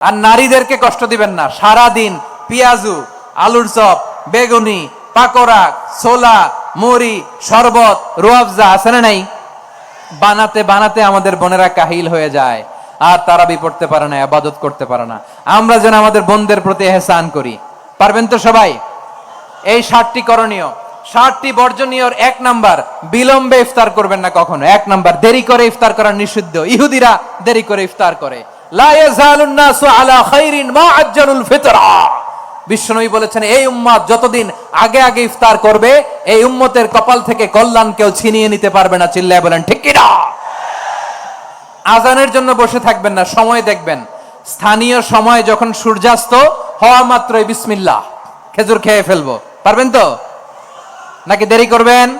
আর নারীদেরকে কষ্ট দিবেন না। সারা দিন পেঁয়াজু, আলুর চপ, বেগুনি, পাকোড়া, ছোলা, মুড়ি, শরবত রোয়াবজা আছে না নাই, বানাতে বানাতে আমাদের বোনেরা কাহিল হয়ে যায়। আর তারা পড়তে পারে না, আবাদত করতে পারে না। আমরা যেন আমাদের বোনদের প্রতি এহসান করি। পারবেন তো সবাই? এই ষাটটি করণীয়। ষাটটি বর্জনীয়র এক নাম্বার, বিলম্বে ইফতার করবেন না কখনো। এক নাম্বার, দেরি করে ইফতার করা নিষিদ্ধ। ইহুদিরা দেরি করে ইফতার করে। বলেছেন, এই উম্মত যতদিন আগে আগে ইফতার করবে, এই উম্মতের কপাল থেকে কল্যাণ কেউ ছিনিয়ে নিতে পারবে না। চিল্লায় বলেন আজানের জন্য বসে থাকবেন না, সময় দেখবেন। স্থানীয় সময় যখন সূর্যাস্ত, হওয়া মাত্রই বিসমিল্লাহ। খেজুর খেয়ে ফেলব। পারবেন তো? নাকি দেরি করবেন?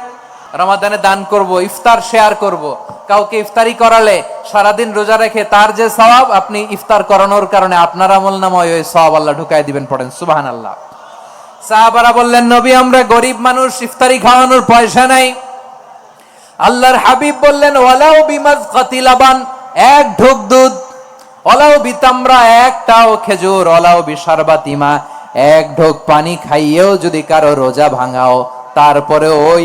রমাদানে দান করব, ইফতার শেয়ার করব। কাউকে ইফতারি করালে সারাদিন রোজা রেখে তার যে সওয়াব, আপনি ইফতার করানোর কারণে আপনার আমল নাময় ওই সওয়াব আল্লাহ ঢুকাই দিবেন পড়েন সুবাহান আল্লাহ সাহাবারা বললেন, নবী, আমরা গরিব মানুষ, ইফতারি খাওয়ানোর পয়সা নাই। আল্লাহর হাবিব বললেন ওয়ালাও বিমাজ কাতিলাবান, এক ঢোক দুধ ওলাও বিতামরা, একটাও খেজুর ওলাও বিশারবাতিমা, এক ঢোক পানি খাইয়েও যদি কারও রোজা ভাঙাও, তারপরে ওই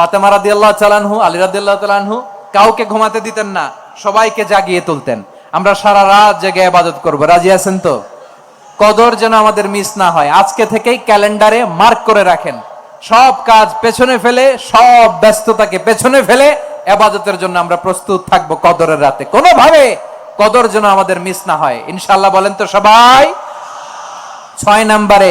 ফাতেমা রাদিয়াল্লাহু তাআলাহু আলী রাদিয়াল্লাহু তাআলাহু কাউকে ঘুমাতে দিতেন না, সবাইকে জাগিয়ে তুলতেন। আমরা সারা রাত জেগে ইবাদত করব। রাজি আছেন তো? কদর যেন আমাদের মিস না হয়। আজকে থেকেই ক্যালেন্ডারে মার্ক করে রাখেন। সব কাজ পেছনে ফেলে, সব ব্যস্ততাকে পেছনে ফেলে এবাদতের জন্য আমরা প্রস্তুত থাকব কদরের রাতে। কোনোভাবে কদর যেন আমাদের মিস না হয়। ইনশাল্লাহ বলেন তো সবাই? ছয় নাম্বারে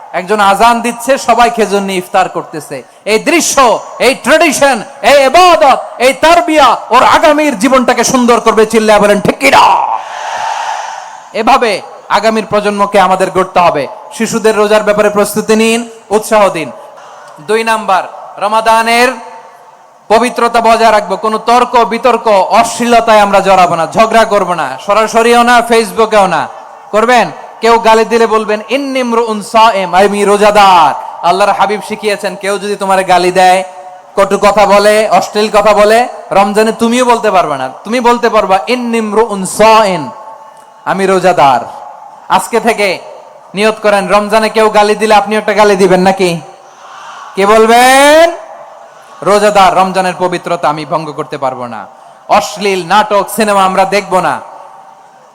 একজন আজান দিচ্ছে সবাই খেজুর নিয়ে ইফতার করতেছে। এই দৃশ্য, এই ট্রেডিশন এই এবাদত এই তারবিয়া ওর আগামীর জীবনটাকে সুন্দর করবে চিল্লা বলেন, ঠিক এভাবে আগামীর প্রজন্মকে আমাদের গড়তে হবে। শিশুদের রোজার ব্যাপারে প্রস্তুতি নিন, উৎসাহ দিন। দুই নাম্বার, রমাদানের পবিত্রতা বজায় রাখব। কোনো তর্ক, বিতর্ক, অশ্লীলতায় আমরা জড়াবো না, ঝগড়া করব না, সরাসরিও না, ফেসবুকেও না। করবেন? কেউ গালি দিলে বলবেন ইন্নিমরু উনসাএম আমি রোজাদার। আল্লাহর হাবিব শিখিয়েছেন, কেউ যদি তোমার গালি দেয়, কটু কথা বলে, অশ্লীল কথা বলে, রমজানে তুমিও বলতে পারবে না। তুমি বলতে পারবা ইন্নিমরু উনসাএন আমি রোজাদার। আজকে থেকে নিয়ত করেন, রমজানে কেউ গালি দিলে আপনি একটা গালি দিবেন নাকি? কে বলবেন? রোজাদার, রমজানের পবিত্রতা আমি ভঙ্গ করতে পারব না। অশ্লীল নাটক, সিনেমা আমরা দেখব না।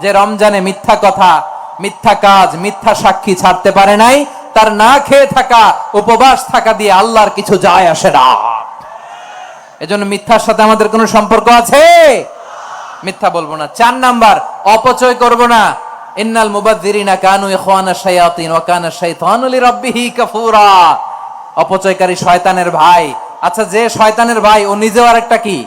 যে রমজানে মিথ্যা কথা, মিথ্যা কাজ, মিথ্যা সাক্ষী ছাড়তে পারে নাই, তার না খেয়ে থাকা, উপবাস থাকা দিয়ে আল্লাহর কিছু যায় আসে না। এজন্য মিথ্যার সাথে আমাদের কোনো সম্পর্ক আছে? মিথ্যা বলব না। চার নাম্বার, অপচয় করব না। ইন্নাল মুবাদ্দিরিনা কানু ইখওয়ানা শায়াতিন ওয়া কানা শাইতানু লিরাব্বিহি কাফুরা। অপচয়কারী শয়তানের ভাই। আচ্ছা যে শয়তানের ভাই, ও নিজেও আরেকটা কি?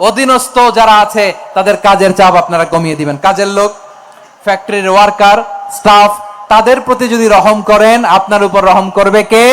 অধীনস্থ যারা আছে, তাদের কাজের চাপ আপনারা কমিয়ে দিবেন। কাজের লোক, ফ্যাক্টরির ওয়ার্কার, স্টাফ, তাদের প্রতি যদি রহম করেন, আপনার উপর রহম করবে কে?